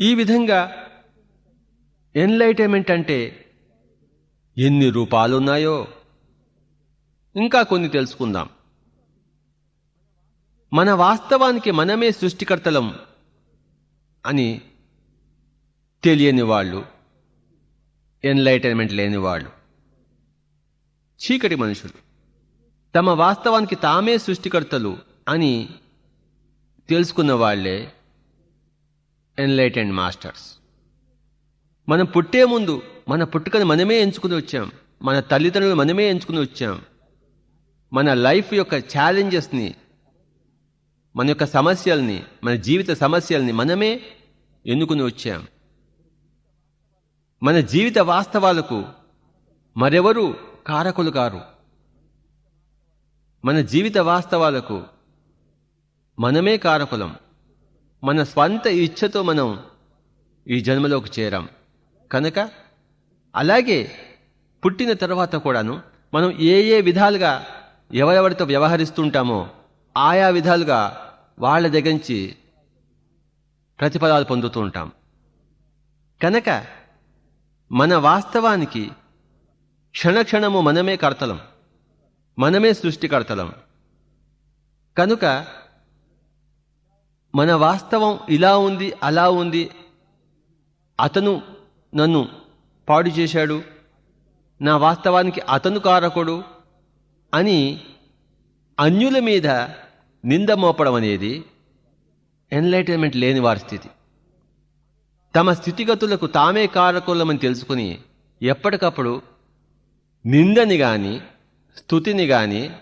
ఈ విధంగా ఎన్లైటైన్మెంట్ అంటే ఎన్ని రూపాలున్నాయో ఇంకా కొన్ని తెలుసుకుందాం. మన వాస్తవానికి మనమే సృష్టికర్తలం అని తెలియని వాళ్ళు ఎన్లైటైన్మెంట్ లేని వాళ్ళు చీకటి మనుషులు. తమ వాస్తవానికి తామే సృష్టికర్తలు అని తెలుసుకున్న వాళ్ళే ఎన్లైటెండ్ మాస్టర్స్. మనం పుట్టే ముందు మన పుట్టుకను మనమే ఎంచుకుని వచ్చాం. మన తల్లిదండ్రులు మనమే ఎంచుకుని వచ్చాం. మన లైఫ్ యొక్క ఛాలెంజెస్ని మన యొక్క సమస్యల్ని మన జీవిత సమస్యల్ని మనమే ఎన్నుకుని వచ్చాం. మన జీవిత వాస్తవాలకు మరెవరు కారకులు కారు. మన జీవిత వాస్తవాలకు మనమే కారకులం. మన స్వంత ఇచ్ఛతో మనం ఈ జన్మలోకి చేరాం. కనుక అలాగే పుట్టిన తర్వాత కూడాను మనం ఏ ఏ విధాలుగా ఎవరెవరితో వ్యవహరిస్తుంటామో ఆయా విధాలుగా వాళ్ళ దగ్గర నుంచి ప్రతిఫలాలు పొందుతూ ఉంటాం. కనుక మన వాస్తవానికి క్షణక్షణము మనమే కర్తలం. మనమే సృష్టికర్తలం. కనుక మన వాస్తవం ఇలా ఉంది అలా ఉంది. అతను నన్ను పాడు చేశాడు. నా వాస్తవానికి అతను కారకుడు అని అన్యుల మీద నింద మోపడం అనేది ఎన్లైటన్మెంట్ లేని వారి స్థితి. తమ స్థితిగతులకు తామే కారకులమని తెలుసుకుని ఎప్పటికప్పుడు నిందని కానీ స్థుతిని కానీ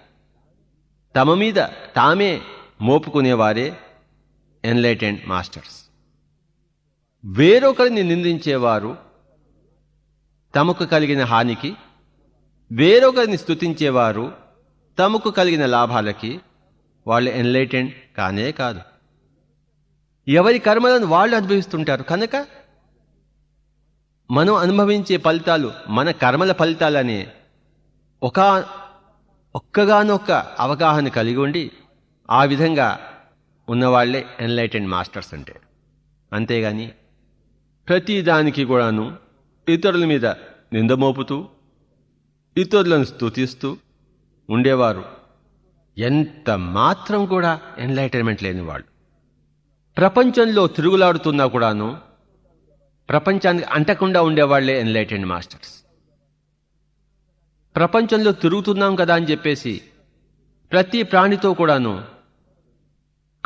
తమ మీద తామే మోపుకునేవారే ఎన్లైటెండ్ మాస్టర్స్. వేరొకరిని నిందించేవారు తమకు కలిగిన హానికి వేరొకరిని స్తుతించేవారు తమకు కలిగిన లాభాలకి వాళ్ళు ఎన్లైటెండ్ కానే కాదు. ఎవరి కర్మలను వాళ్ళు అనుభవిస్తుంటారు కనుక మనం అనుభవించే ఫలితాలు మన కర్మల ఫలితాలనే ఒక ఒక్కగానొక్క అవగాహన కలిగి ఉండి ఆ విధంగా ఉన్నవాళ్ళే ఎన్లైటెండ్ మాస్టర్స్ అంటే. అంతేగాని ప్రతిదానికి కూడాను ఇతరుల మీద నిందమోపుతూ ఇతరులను స్తుతిస్తూ ఉండేవారు. ఎంత మాత్రం కూడా ఎన్లైటన్మెంట్ లేనివాళ్ళు ప్రపంచంలో తిరుగులాడుతున్నా కూడాను ప్రపంచానికి అంటకుండా ఉండేవాళ్ళే ఎన్లైటెండ్ మాస్టర్స్. ప్రపంచంలో తిరుగుతున్నాం కదా అని చెప్పేసి ప్రతి ప్రాణితో కూడాను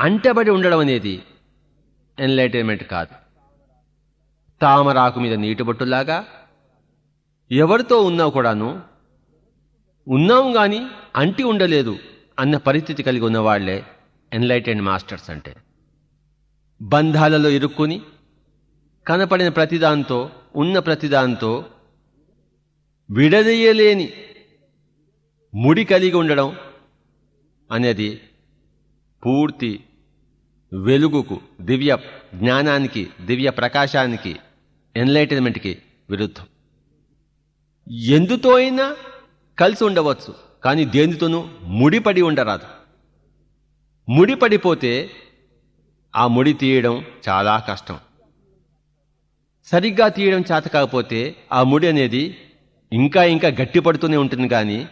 అంటబడి ఉండడం అనేది ఎన్లైటైన్మెంట్ కాదు. తామరాకు మీద నీటి బొట్టులాగా ఎవరితో ఉన్నా కూడాను ఉన్నాం కానీ అంటి ఉండలేదు అన్న పరిస్థితి కలిగి ఉన్నవాళ్ళే ఎన్లైటెండ్ మాస్టర్స్ అంటే. బంధాలలో ఇరుక్కుని కనపడిన ప్రతిదాంతో ఉన్న ప్రతిదాంతో విడదీయలేని ముడి కలిగి ఉండడం అనేది పూర్తి వెలుగుకు దివ్య జ్ఞానానికి దివ్య ప్రకాశానికి ఎన్లైటన్మెంట్కి విరుద్ధం. ఎందుతో అయినా కలిసి ఉండవచ్చు కానీ దేనితోనూ ముడిపడి ఉండరాదు. ముడిపడిపోతే ఆ ముడి తీయడం చాలా కష్టం. సరిగ్గా తీయడం చేత కాకపోతే ఆ ముడి అనేది ఇంకా ఇంకా గట్టిపడుతూనే ఉంటుంది కానీ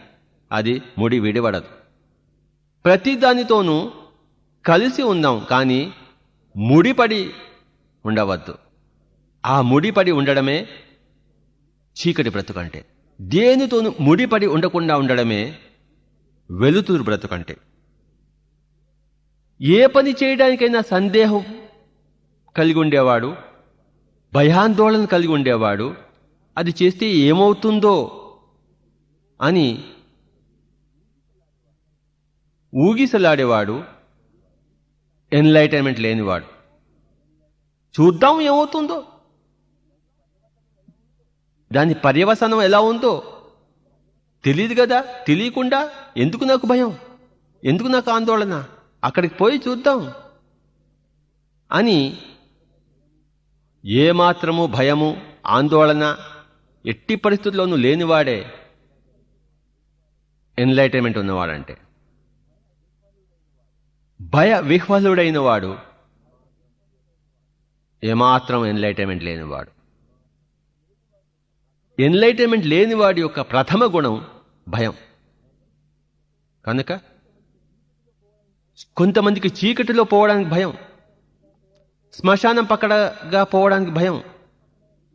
అది ముడి విడిపడదు. ప్రతి దానితోనూ కలిసి ఉందాం కానీ ముడిపడి ఉండవద్దు. ఆ ముడిపడి ఉండడమే చీకటి బ్రతుకంటే. దేనితోనూ ముడిపడి ఉండకుండా ఉండడమే వెలుతురు బ్రతుకంటే. ఏ పని చేయడానికైనా సందేహం కలిగి ఉండేవాడు భయాందోళన కలిగి ఉండేవాడు అది చేస్తే ఏమవుతుందో అని ఊగిసలాడేవాడు ఎన్లైటన్మెంట్ లేనివాడు. చూద్దాం ఏమవుతుందో. దాని పర్యవసనం ఎలా ఉందో. తెలియదు కదా తెలియకుండా ఎందుకు నాకు భయం? ఎందుకు నాకు ఆందోళన? అక్కడికి పోయి చూద్దాం. అని ఏమాత్రము భయము ఆందోళన ఎట్టి పరిస్థితుల్లోనూ లేనివాడే ఎన్లైటన్మెంట్ ఉన్నవాడంటే. భయ విహ్వలుడైన వాడు ఏమాత్రం ఎన్లైటైన్మెంట్ లేనివాడు. ఎన్లైటైన్మెంట్ లేనివాడి యొక్క ప్రథమ గుణం భయం. కనుక కొంతమందికి చీకటిలో పోవడానికి భయం శ్మశానం పక్కడగా పోవడానికి భయం.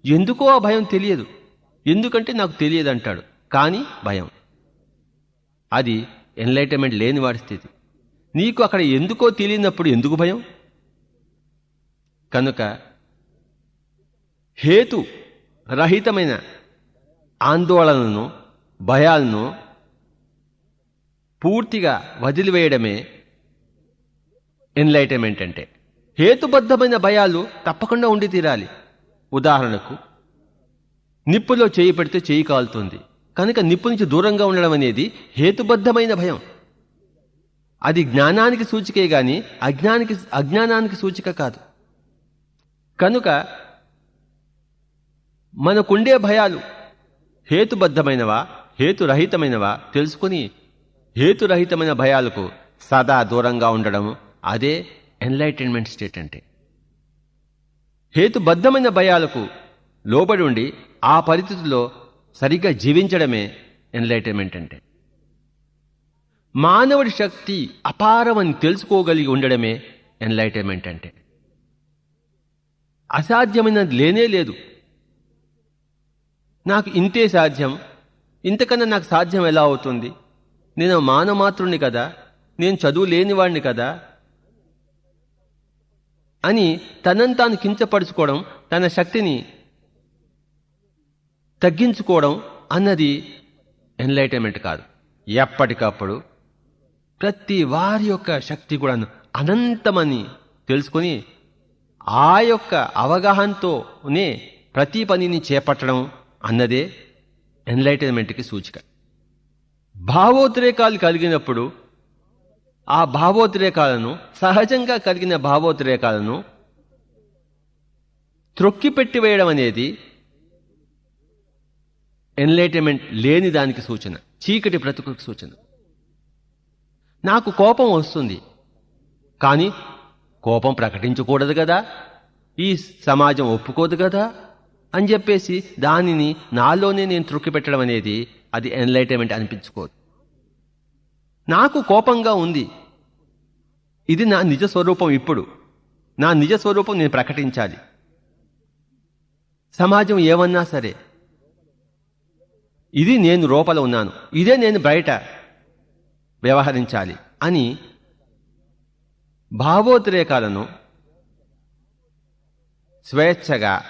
ఎందుకో ఆ భయం తెలియదు. ఎందుకంటే నాకు తెలియదు అంటాడు కానీ భయం. అది ఎన్లైటైన్మెంట్ లేనివాడి స్థితి. నీకు అక్కడ ఎందుకో తెలియనప్పుడు ఎందుకు భయం? కనుక హేతు రహితమైన ఆందోళనను భయాలను పూర్తిగా వదిలివేయడమే ఎన్లైటైన్మెంట్ అంటే. హేతుబద్ధమైన భయాలు తప్పకుండా ఉండి తీరాలి. ఉదాహరణకు నిప్పులో చేయి పెడితే చేయి కాలుతుంది. కనుక నిప్పు నుంచి దూరంగా ఉండడం అనేది హేతుబద్ధమైన భయం. అది జ్ఞానానికి సూచికే గాని అజ్ఞానికి అజ్ఞానానికి సూచిక కాదు. కనుక మనకుండే భయాలు హేతుబద్ధమైనవా హేతురహితమైనవా తెలుసుకుని హేతురహితమైన భయాలకు సదా దూరంగా ఉండడం అదే ఎన్లైటన్మెంట్ స్టేట్ అంటే. హేతుబద్ధమైన భయాలకు లోబడి ఉండి ఆ పరిస్థితుల్లో సరిగ్గా జీవించడమే ఎన్లైటన్మెంట్ అంటే. మానవుడి శక్తి అపారమని తెలుసుకోగలిగి ఉండడమే ఎన్లైటైన్మెంట్ అంటే. అసాధ్యమైనది లేనే లేదు. నాకు ఇంతే సాధ్యం. ఇంతకన్నా నాకు సాధ్యం ఎలా అవుతుంది? నేను మానమాతృణ్ణి కదా? నేను చదువు లేనివాడిని కదా? అని తనను తాను కించపరుచుకోవడం తన శక్తిని తగ్గించుకోవడం అన్నది ఎన్లైటైన్మెంట్ కాదు. ఎప్పటికప్పుడు ప్రతి వారి యొక్క శక్తి కూడా అనంతమని తెలుసుకొని ఆ యొక్క అవగాహనతోనే ప్రతి పనిని చేపట్టడం అన్నదే ఎన్లైటన్మెంట్కి సూచిక. భావోద్రేకాలు కలిగినప్పుడు ఆ భావోద్రేకాలను సహజంగా కలిగిన భావోద్రేకాలను త్రొక్కిపెట్టి వేయడం అనేది ఎన్లైటన్మెంట్ లేని దానికి సూచన చీకటి బ్రతుకుకి సూచన. నాకు కోపం వస్తుంది. కానీ కోపం ప్రకటించకూడదు కదా. ఈ సమాజం ఒప్పుకోదు కదా. అని చెప్పేసి దానిని నాలోనే నేను త్రొక్కిపెట్టడం అనేది అది ఎన్లైటైన్మెంట్ అనిపించుకోదు. నాకు కోపంగా ఉంది. ఇది నా నిజ స్వరూపం ఇప్పుడు. నా నిజ స్వరూపం నేను ప్రకటించాలి. సమాజం ఏమన్నా సరే. ఇది నేను లోపల ఉన్నాను. ఇదే నేను బయట. వ్యవహరించాలి అని భావోద్రేకాలను స్వేచ్ఛగా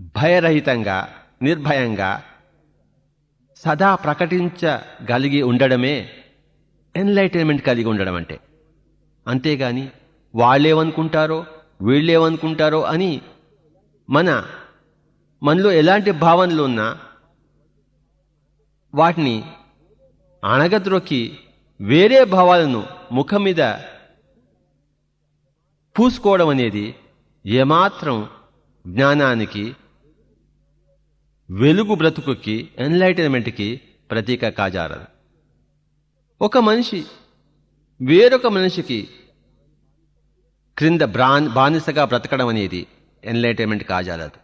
భయరహితంగా నిర్భయంగా సదా ప్రకటించగలిగి ఉండడమే ఎన్లైటైన్మెంట్ కలిగి ఉండడం అంటే. అంతేగాని వాళ్ళేమనుకుంటారో వీళ్ళేమనుకుంటారో అని మన మనలో ఎలాంటి భావనలు ఉన్నా వాటిని అణగద్రొక్కి వేరే భావాలను ముఖం మీద పూసుకోవడం అనేది ఏమాత్రం జ్ఞానానికి వెలుగు బ్రతుకుకి ఎన్లైటన్మెంట్కి ప్రతీక కాజారదు. ఒక మనిషి వేరొక మనిషికి క్రింద బ్రాన్ బానిసగా బ్రతకడం అనేది ఎన్లైటైన్మెంట్ కాజాలదు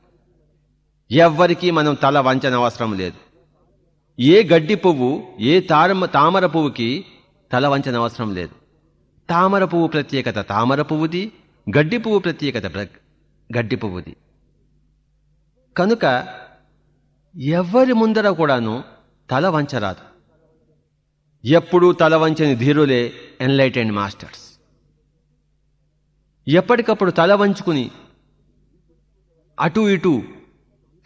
ఎవ్వరికీ మనం తల వంచన అవసరం లేదు. ఏ గడ్డి పువ్వు ఏ తారమ తామర పువ్వుకి తల వంచన అవసరం లేదు. తామర పువ్వు ప్రత్యేకత తామర పువ్వుది గడ్డి పువ్వు ప్రత్యేకత ప్ర- గడ్డి పువ్వుది. కనుక ఎవరి ముందర కూడాను తల వంచరాదు ఎప్పుడూ తల వంచని ధీరులే ఎన్లైటెండ్ మాస్టర్స్. ఎప్పటికప్పుడు తల వంచుకుని అటు ఇటు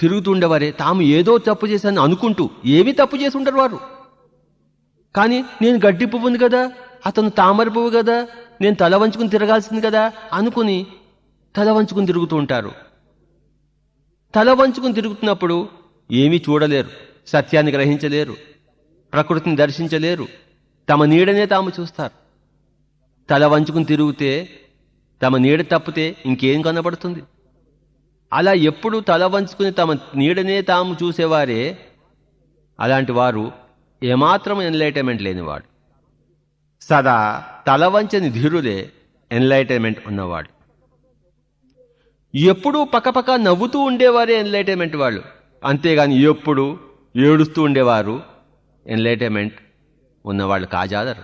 తిరుగుతుండేవారే తాము ఏదో తప్పు చేశాను అనుకుంటూ ఏమీ తప్పు చేసి ఉంటారు వారు. కానీ నేను గడ్డి పువ్వును కదా అతను తామర పువ్వు కదా నేను తల వంచుకుని తిరగాల్సింది కదా అనుకుని తల వంచుకుని తిరుగుతూ ఉంటారు. తల వంచుకుని తిరుగుతున్నప్పుడు ఏమీ చూడలేరు సత్యాన్ని గ్రహించలేరు ప్రకృతిని దర్శించలేరు తమ నీడనే తాము చూస్తారు. తల వంచుకుని తిరిగితే తమ నీడ తప్పితే ఇంకేం కనబడుతుంది? అలా ఎప్పుడు తల వంచుకుని తమ నీడనే తాము చూసేవారే అలాంటి వారు ఏమాత్రం ఎన్లైటైన్మెంట్ లేనివాడు. సదా తల వంచని ధీరులే ఎన్లైటైన్మెంట్ ఉన్నవాడు. ఎప్పుడూ పక్కపక్క నవ్వుతూ ఉండేవారే ఎన్లైటైన్మెంట్ వాళ్ళు. అంతేగాని ఎప్పుడు ఏడుస్తూ ఉండేవారు ఎన్లైటైన్మెంట్ ఉన్నవాళ్ళు కాజాదరు.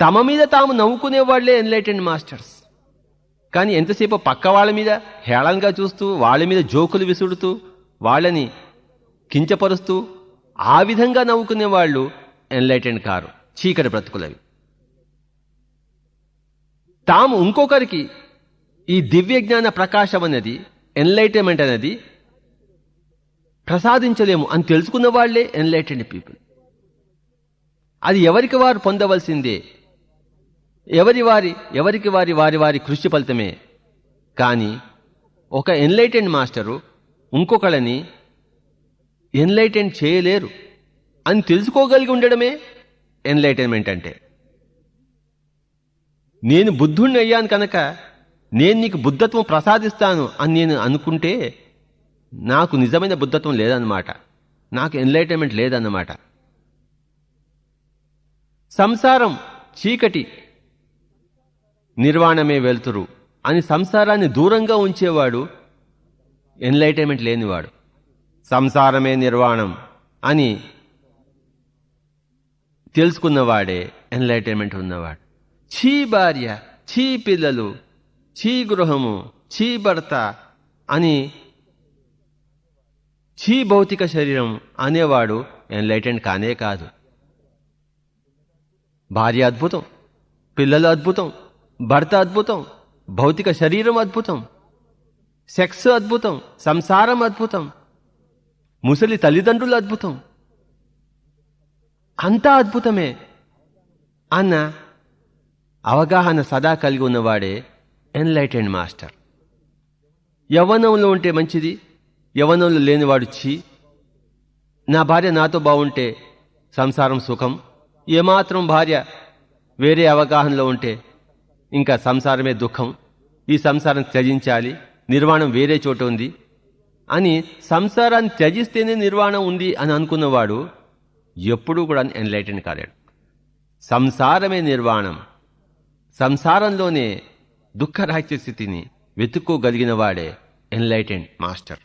తమ మీద తాము నవ్వుకునేవాళ్ళే ఎన్లైటెండ్ మాస్టర్స్ కానీ ఎంతసేపు పక్క వాళ్ళ మీద హేళనగా చూస్తూ వాళ్ళ మీద జోకులు విసుడుతూ వాళ్ళని కించపరుస్తూ ఆ విధంగా నవ్వుకునే వాళ్ళు ఎన్లైటెండ్ కారు చీకటి బ్రతుకులవి. తాము ఇంకొకరికి ఈ దివ్య జ్ఞాన ప్రకాశం అనేది ఎన్లైటన్మెంట్ అనేది ప్రసాదించలేము అని తెలుసుకున్న వాళ్ళే ఎన్లైటెండ్ పీపుల్. అది ఎవరికి వారు పొందవలసిందే? ఎవరి వారి ఎవరికి వారి వారి వారి కృషి ఫలితమే. కానీ ఒక ఎన్లైటెండ్ మాస్టరు ఇంకొకళ్ళని ఎన్లైటెండ్ చేయలేరు. అని తెలుసుకోగలిగి ఉండడమే ఎన్లైటైన్మెంట్ అంటే. నేను బుద్ధుణ్ణి అయ్యాను కనుక నేను నీకు బుద్ధత్వం ప్రసాదిస్తాను అని నేను అనుకుంటే నాకు నిజమైన బుద్ధత్వం లేదన్నమాట. నాకు ఎన్లైటైన్మెంట్ లేదన్నమాట. సంసారం చీకటి నిర్వాణమే వెళ్తురు అని సంసారాన్ని దూరంగా ఉంచేవాడు ఎన్లైటైన్మెంట్ లేనివాడు. సంసారమే నిర్వాణం అని తెలుసుకున్నవాడే ఎన్లైటైన్మెంట్ ఉన్నవాడు. ఛీ భార్య ఛీ పిల్లలు ఛీ గృహము ఛీ భర్త అని ఛీ భౌతిక శరీరం అనేవాడు ఎన్లైటెండ్ కానే కాదు. భార్య అద్భుతం పిల్లలు అద్భుతం భర్త అద్భుతం భౌతిక శరీరం అద్భుతం సెక్స్ అద్భుతం సంసారం అద్భుతం. ముసలి తల్లిదండ్రులు అద్భుతం. అంతా అద్భుతమే. అన్న అవగాహన సదా కలిగి ఉన్నవాడే ఎన్లైటెండ్ మాస్టర్. యవ్వనంలో ఉంటే మంచిది యవ్వనంలో లేనివాడు ఛీ. నా భార్య నాతో బాగుంటే సంసారం సుఖం ఏమాత్రం భార్య వేరే అవగాహనలో ఉంటే ఇంకా సంసారమే దుఃఖం. ఈ సంసారం త్యజించాలి నిర్వాణం వేరే చోట ఉంది. అని సంసారాన్ని త్యజిస్తేనే నిర్వాణం ఉంది అని అనుకున్నవాడు ఎప్పుడూ కూడా ఎన్లైటెండ్ కాలేడు. సంసారమే నిర్వాణం. సంసారంలోనే దుఃఖరాహిత్య స్థితిని వెతుక్కోగలిగిన వాడే ఎన్లైటెండ్ మాస్టర్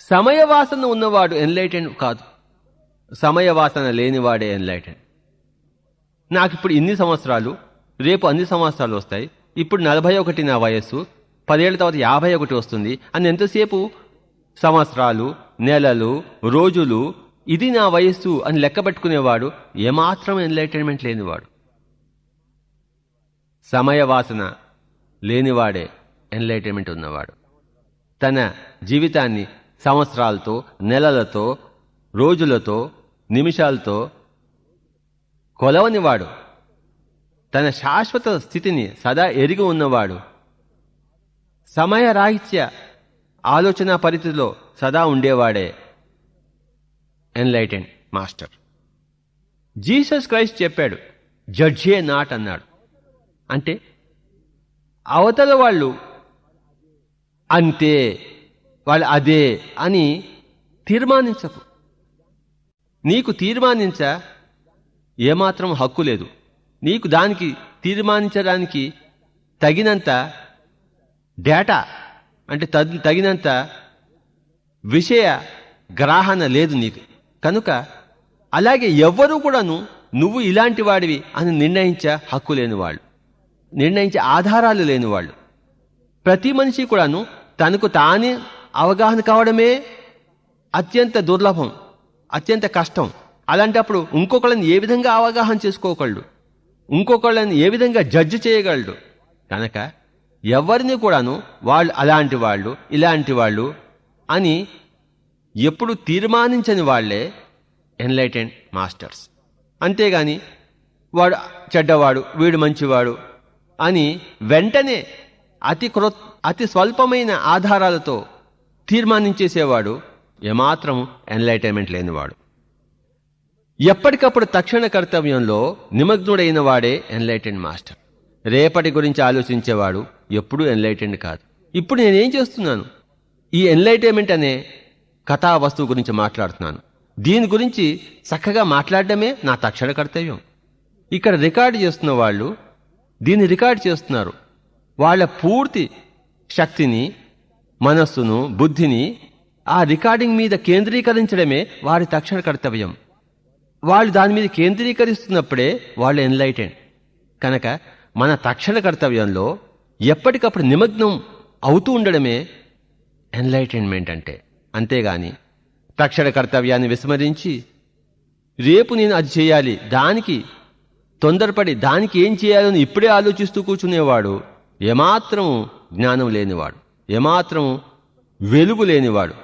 సమయవాసన ఉన్నవాడు ఎన్లైటెండ్ కాదు. సమయవాసన లేనివాడే ఎన్లైటెండ్ నాకు ఇప్పుడు ఇన్ని సంవత్సరాలు రేపు అన్ని సంవత్సరాలు వస్తాయి. ఇప్పుడు నలభై ఒకటి నా వయస్సు. పదేళ్ళ తర్వాత యాభై ఒకటి వస్తుంది. అని ఎంతసేపు? సంవత్సరాలు నెలలు రోజులు. ఇది నా వయస్సు అని లెక్క పెట్టుకునేవాడు ఏమాత్రం ఎన్లైటైన్మెంట్ లేనివాడు. సమయవాసన లేనివాడే ఎన్లైటైన్మెంట్ ఉన్నవాడు. తన జీవితాన్ని సంవత్సరాలతో నెలలతో రోజులతో నిమిషాలతో కొలవనివాడు. తన శాశ్వత స్థితిని సదా ఎరిగి ఉన్నవాడు. సమయరాహిత్య ఆలోచన పరిధిలో సదా ఉండేవాడే ఎన్లైటెన్ మాస్టర్. జీసస్ క్రైస్ట్ చెప్పాడు జడ్జే నాట్ అన్నాడు. అంటే అవతల వాళ్ళు అంతే వాళ్ళు అదే అని తీర్మానించకు. నీకు తీర్మానించ ఏమాత్రం హక్కు లేదు. నీకు దానికి తీర్మానించడానికి తగినంత డేటా అంటే తగ్- తగినంత విషయ గ్రాహణ లేదు నీకు. కనుక అలాగే ఎవ్వరూ కూడాను నువ్వు ఇలాంటి వాడివి అని నిర్ణయించే హక్కు లేని వాళ్ళు. నిర్ణయించే ఆధారాలు లేని వాళ్ళు. ప్రతి మనిషి కూడాను తనకు తానే అవగాహన కావడమే అత్యంత దుర్లభం అత్యంత కష్టం. అలాంటప్పుడు ఇంకొకళ్ళని ఏ విధంగా అవగాహన చేసుకోగలడు? ఇంకొకళ్ళని ఏ విధంగా జడ్జి చేయగలడు? కనుక ఎవరిని కూడాను వాళ్ళు అలాంటి వాళ్ళు ఇలాంటి వాళ్ళు అని ఎప్పుడు తీర్మానించని వాళ్ళే ఎన్లైటెండ్ మాస్టర్స్. అంతేగాని వాడు చెడ్డవాడు వీడు మంచివాడు అని వెంటనే అతి క్రొ అతి స్వల్పమైన ఆధారాలతో తీర్మానించేసేవాడు ఏమాత్రం ఎన్లైటైన్మెంట్ లేనివాడు. ఎప్పటికప్పుడు తక్షణ కర్తవ్యంలో నిమగ్నుడైన వాడే ఎన్లైటెండ్ మాస్టర్. రేపటి గురించి ఆలోచించేవాడు ఎప్పుడూ ఎన్లైటెండ్ కాదు. ఇప్పుడు నేనేం చేస్తున్నాను? ఈ ఎన్లైటైన్మెంట్ అనే కథా వస్తువు గురించి మాట్లాడుతున్నాను. దీని గురించి చక్కగా మాట్లాడడమే నా తక్షణ కర్తవ్యం. ఇక్కడ రికార్డు చేస్తున్న వాళ్ళు దీన్ని రికార్డు చేస్తున్నారు. వాళ్ళ పూర్తి శక్తిని మనస్సును బుద్ధిని ఆ రికార్డింగ్ మీద కేంద్రీకరించడమే వారి తక్షణ కర్తవ్యం. వాళ్ళు దాని మీద కేంద్రీకరిస్తున్నప్పుడే వాళ్ళు ఎన్లైటెండ్ కనుక మన తక్షణ కర్తవ్యంలో ఎప్పటికప్పుడు నిమగ్నం అవుతూ ఉండడమే ఎన్లైటెన్మెంట్ అంటే అంతేగాని తక్షణ కర్తవ్యాన్ని విస్మరించి రేపు నేను అది చేయాలి దానికి తొందరపడి దానికి ఏం చేయాలని ఇప్పుడే ఆలోచిస్తూ కూర్చునేవాడు ఏమాత్రం జ్ఞానం లేనివాడు ఏమాత్రం వెలుగు లేనివాడు.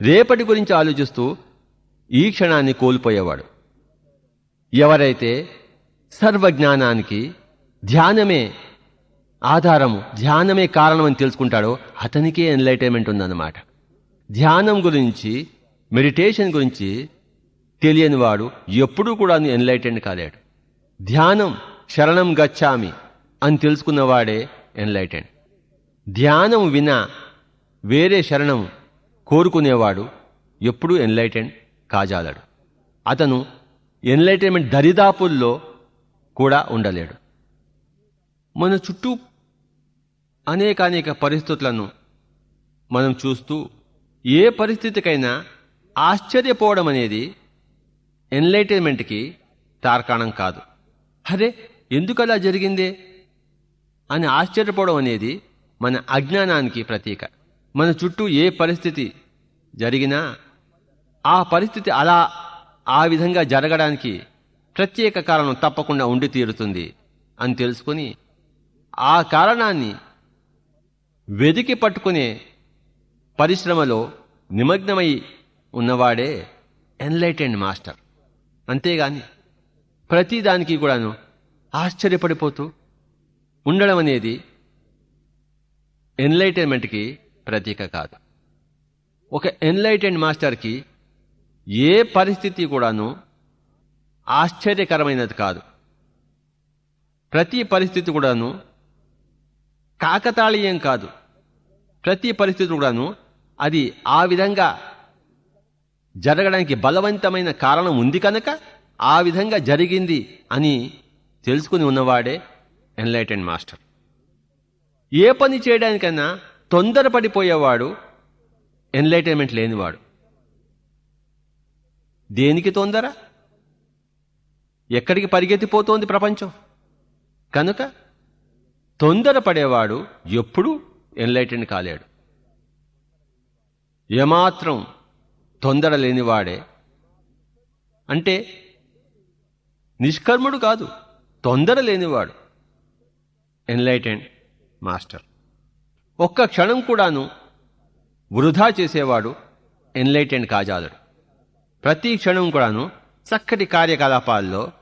రేపటి గురించి ఆలోచిస్తూ ఈ క్షణాన్ని కోల్పోయేవాడు. ఎవరైతే సర్వజ్ఞానానికి ధ్యానమే ఆధారము ధ్యానమే కారణమని తెలుసుకుంటాడో అతనికే ఎన్లైటైన్మెంట్ ఉందన్నమాట. ధ్యానం గురించి మెడిటేషన్ గురించి తెలియని వాడు ఎప్పుడూ కూడా ఎన్లైటెండ్ కాలేడు. ధ్యానం శరణం గచ్చామి అని తెలుసుకున్నవాడే ఎన్లైటెండ్ ధ్యానం వినా వేరే శరణం కోరుకునేవాడు ఎప్పుడూ ఎన్లైటెండ్ కాజాలడు. అతను ఎన్లైటైన్మెంట్ దరిదాపుల్లో కూడా ఉండలేడు. మన చుట్టూ అనేకానేక పరిస్థితులను మనం చూస్తూ ఏ పరిస్థితికైనా ఆశ్చర్యపోవడం అనేది ఎన్లైటైన్మెంట్కి తార్కాణం కాదు. అరే ఎందుకలా జరిగింది? జరిగిందే అని ఆశ్చర్యపోవడం అనేది మన అజ్ఞానానికి ప్రతీక. మన చుట్టూ ఏ పరిస్థితి జరిగినా ఆ పరిస్థితి అలా ఆ విధంగా జరగడానికి ప్రత్యేక కారణం తప్పకుండా ఉండి తీరుతుంది అని తెలుసుకుని ఆ కారణాన్ని వెదికి పట్టుకునే పరిశ్రమలో నిమగ్నమై ఉన్నవాడే ఎన్లైటెండ్ మాస్టర్. అంతేగాని ప్రతిదానికి కూడాను ఆశ్చర్యపడిపోతూ ఉండడం అనేది ఎన్లైటైన్మెంట్కి ప్రతీక కాదు. ఒక ఎన్లైటెండ్ మాస్టర్కి ఏ పరిస్థితి కూడాను ఆశ్చర్యకరమైనది కాదు. ప్రతి పరిస్థితి కూడాను కాకతాళీయం కాదు. ప్రతి పరిస్థితి కూడాను అది ఆ విధంగా జరగడానికి బలవంతమైన కారణం ఉంది కనుక ఆ విధంగా జరిగింది అని తెలుసుకుని ఉన్నవాడే ఎన్లైటెండ్ మాస్టర్. ఏ పని చేయడానికైనా తొందరపడిపోయేవాడు ఎన్లైటైన్మెంట్ లేనివాడు. దేనికి తొందర? ఎక్కడికి పరిగెత్తిపోతోంది ప్రపంచం? కనుక తొందరపడేవాడు ఎప్పుడూ ఎన్లైటెండ్ కాలేడు. ఏమాత్రం తొందర లేనివాడే అంటే నిష్కర్ముడు కాదు తొందర లేనివాడు ఎన్లైటెండ్ మాస్టర్. ఒక్క క్షణం కూడాను వృధా చేసేవాడు ఎన్లైటెండ్ కాజాలడు. ప్రతి క్షణం కూడాను చక్కటి కార్యకలాపాల్లో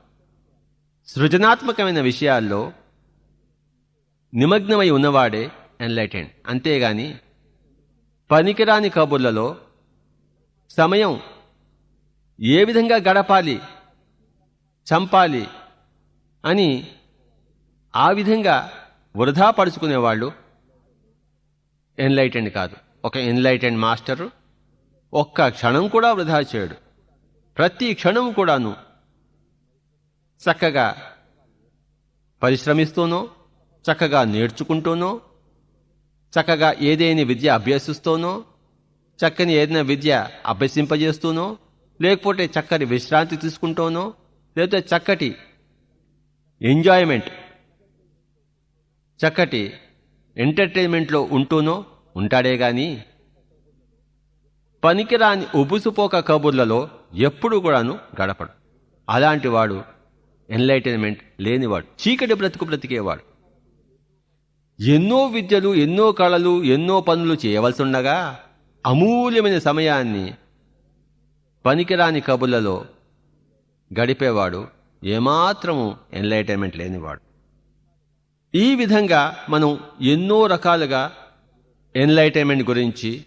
సృజనాత్మకమైన విషయాల్లో నిమగ్నమై ఉన్నవాడే ఎన్లైటెండ్ అంతేగాని పనికిరాని కబుర్లలో సమయం ఏ విధంగా గడపాలి చంపాలి అని ఆ విధంగా వృధా పరుచుకునేవాళ్ళు ఎన్లైటెండ్ కాదు. ఒక ఎన్లైటెండ్ మాస్టరు ఒక్క క్షణం కూడా వృధా చేయడు. ప్రతి క్షణం కూడాను చక్కగా పరిశ్రమిస్తూనో చక్కగా నేర్చుకుంటూనో చక్కగా ఏదైనా విద్య అభ్యసిస్తూనో చక్కని ఏదైనా విద్య అభ్యసింపజేస్తూనో లేకపోతే చక్కటి విశ్రాంతి తీసుకుంటూనో లేకపోతే చక్కటి ఎంజాయ్మెంట్ చక్కటి ఎంటర్టైన్మెంట్లో ఉంటూనో ఉంటాడే గాని పనికిరాని ఉబుసుపోక కబుర్లలో ఎప్పుడు కూడాను గడపడు. అలాంటివాడు ఎన్లైటైన్మెంట్ లేనివాడు చీకటి బ్రతుకు బ్రతికేవాడు. ఎన్నో విద్యలు ఎన్నో కళలు ఎన్నో పనులు చేయవలసి ఉండగా అమూల్యమైన సమయాన్ని పనికిరాని కబుర్లలో గడిపేవాడు ఏమాత్రము ఎన్లైటైన్మెంట్ లేనివాడు. ఈ విధంగా మనం ఎన్నో రకాలుగా ఎన్లైటైన్మెంట్ గురించి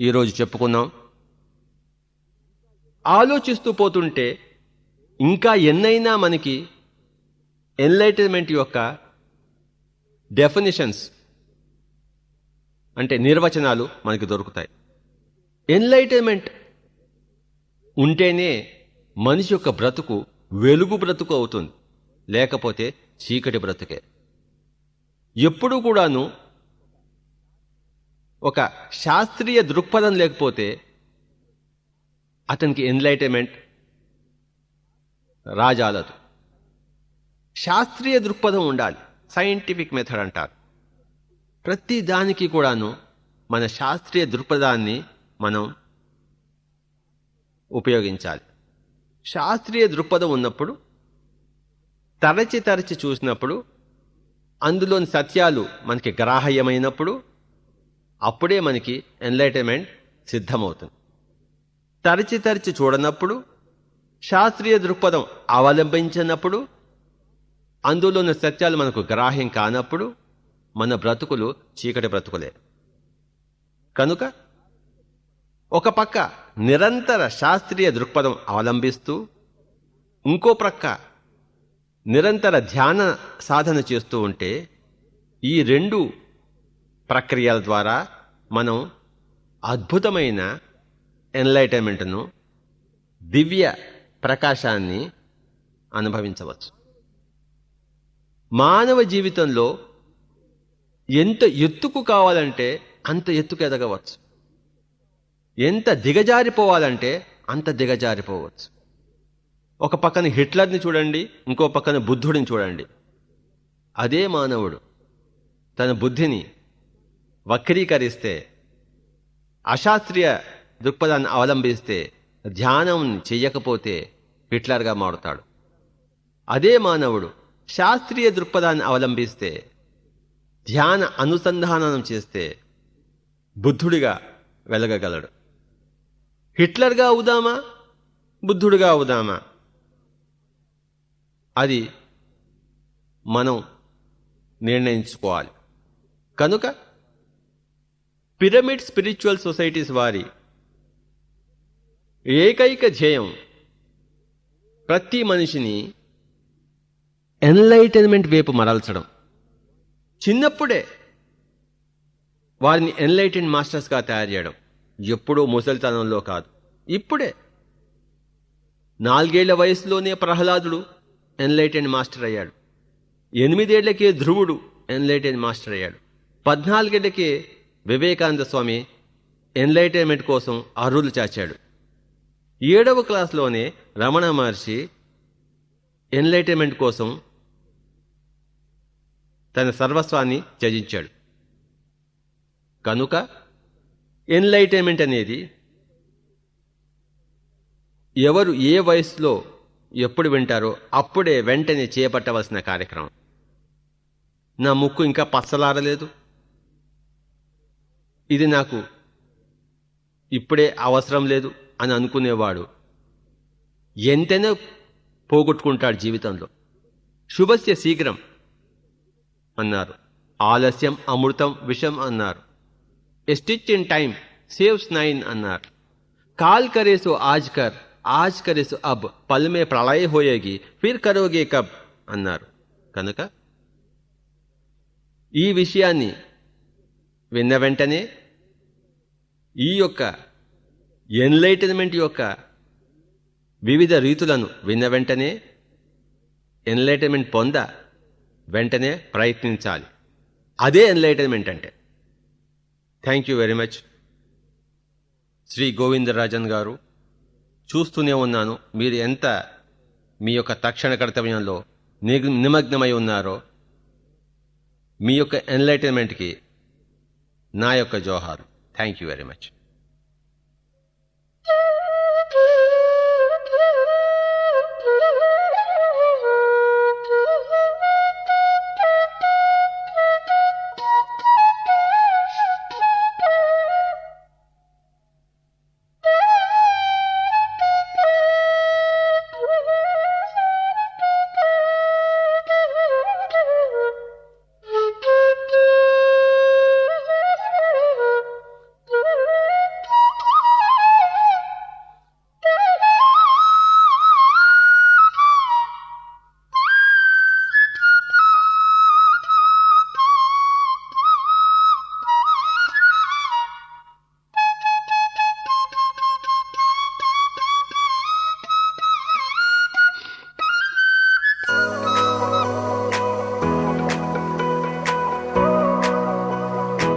ఈరోజు చెప్పుకున్నాం. ఆలోచిస్తూ పోతుంటే ఇంకా ఎన్నైనా మనకి ఎన్లైటైన్మెంట్ యొక్క డెఫినిషన్స్ అంటే నిర్వచనాలు మనకి దొరుకుతాయి. ఎన్లైటైన్మెంట్ ఉంటేనే మనిషి యొక్క బ్రతుకు వెలుగు బ్రతుకు అవుతుంది లేకపోతే చీకటి బ్రతుకే. ఎప్పుడూ కూడాను ఒక శాస్త్రీయ దృక్పథం లేకపోతే అతనికి ఎన్లైటైన్మెంట్ రాజాలదు. శాస్త్రీయ దృక్పథం ఉండాలి. సైంటిఫిక్ మెథడ్ అంటారు. ప్రతి దానికి కూడాను మన శాస్త్రీయ దృక్పథాన్ని మనం ఉపయోగించాలి. శాస్త్రీయ దృక్పథం ఉన్నప్పుడు తరచి తరచి చూసినప్పుడు అందులోని సత్యాలు మనకి గ్రాహ్యమైనప్పుడు అప్పుడే మనకి ఎన్లైటన్మెంట్ సిద్ధమవుతుంది. తరచి తరచి చూడనప్పుడు శాస్త్రీయ దృక్పథం అవలంబించినప్పుడు అందులో ఉన్న సత్యాలు మనకు గ్రాహ్యం కానప్పుడు మన బ్రతుకులు చీకటి బ్రతుకులే. కనుక ఒక పక్క నిరంతర శాస్త్రీయ దృక్పథం అవలంబిస్తూ ఇంకో ప్రక్క నిరంతర ధ్యాన సాధన చేస్తూ ఉంటే ఈ రెండు ప్రక్రియల ద్వారా మనం అద్భుతమైన ఎన్లైటైన్మెంట్ను దివ్య ప్రకాశాన్ని అనుభవించవచ్చు. మానవ జీవితంలో ఎంత ఎత్తుకు కావాలంటే అంత ఎత్తుకు ఎదగవచ్చు. ఎంత దిగజారిపోవాలంటే అంత దిగజారిపోవచ్చు. ఒక పక్కన హిట్లర్ని చూడండి ఇంకో పక్కన బుద్ధుడిని చూడండి. అదే మానవుడు తన బుద్ధిని వక్రీకరిస్తే అశాస్త్రీయ దృక్పథాన్ని అవలంబిస్తే ధ్యానం చెయ్యకపోతే హిట్లర్గా మారుతాడు. అదే మానవుడు శాస్త్రీయ దృక్పథాన్ని అవలంబిస్తే ధ్యాన అనుసంధానం చేస్తే బుద్ధుడిగా వెలగగలడు. హిట్లర్గా అవుదామా? బుద్ధుడిగా అవుదామా? అది మనం నిర్ణయించుకోవాలి. కనుక పిరమిడ్ స్పిరిచువల్ సొసైటీస్ వారి ఏకైక ధ్యేయం ప్రతి మనిషిని ఎన్లైటైన్మెంట్ వైపు మరల్చడం. చిన్నప్పుడే వారిని ఎన్లైటెన్ మాస్టర్స్గా తయారు చేయడం ఎప్పుడూ ముసలితనంలో కాదు. ఇప్పుడే నాలుగేళ్ళ వయసులోనే ప్రహ్లాదుడు ఎన్లైటెన్ మాస్టర్ అయ్యాడు. ఎనిమిదేళ్ళకే ధ్రువుడు ఎన్లైటెన్ మాస్టర్ అయ్యాడు. పద్నాలుగేళ్ళకే వివేకానంద స్వామి ఎన్లైటైన్మెంట్ కోసం అర్హులు చాచాడు. ఏడవ క్లాస్లోనే రమణ మహర్షి ఎన్లైటైన్మెంట్ కోసం తన సర్వస్వాన్ని త్యజించాడు. కనుక ఎన్లైటైన్మెంట్ అనేది ఎవరు ఏ వయసులో ఎప్పుడు వింటారో అప్పుడే వెంటనే చేపట్టవలసిన కార్యక్రమం. నా ముక్కు ఇంకా పచ్చలారలేదు. ఇది నాకు ఇప్పుడే అవసరం లేదు అని అనుకునేవాడు. ఎంతైనా పోగొట్టుకుంటాడు జీవితంలో. శుభస్య శీఘ్రం. అన్నారు. ఆలస్యం అమృతం విషం అన్నారు. A stitch stitch in time saves nine అన్నారు. కాల్ కరేసు ఆజ్ కర్ ఆజ్ కరేసు అబ్ పల్మే ప్రళయ హోయేగి ఫిర్ కరోగే కబ్ అన్నారు. కనుక ఈ విషయాన్ని విన్న వెంటనే ఈ యొక్క ఎన్లైటన్మెంట్ యొక్క వివిధ రీతులను విన్న వెంటనే ఎన్లైటన్మెంట్ పొంద వెంటనే ప్రయత్నించాలి. అదే ఎన్లైటన్మెంట్ అంటే. Thank you very much Shri Govindarajan గారు చూస్తూనే ఉన్నాను. మీరు ఎంత మీ యొక్క తక్షణ కర్తవ్యంలో నిమగ్నమై ఉన్నారో మీ యొక్క ఎన్లైటన్మెంట్కి నా యొక్క జోహారు. Thank you very much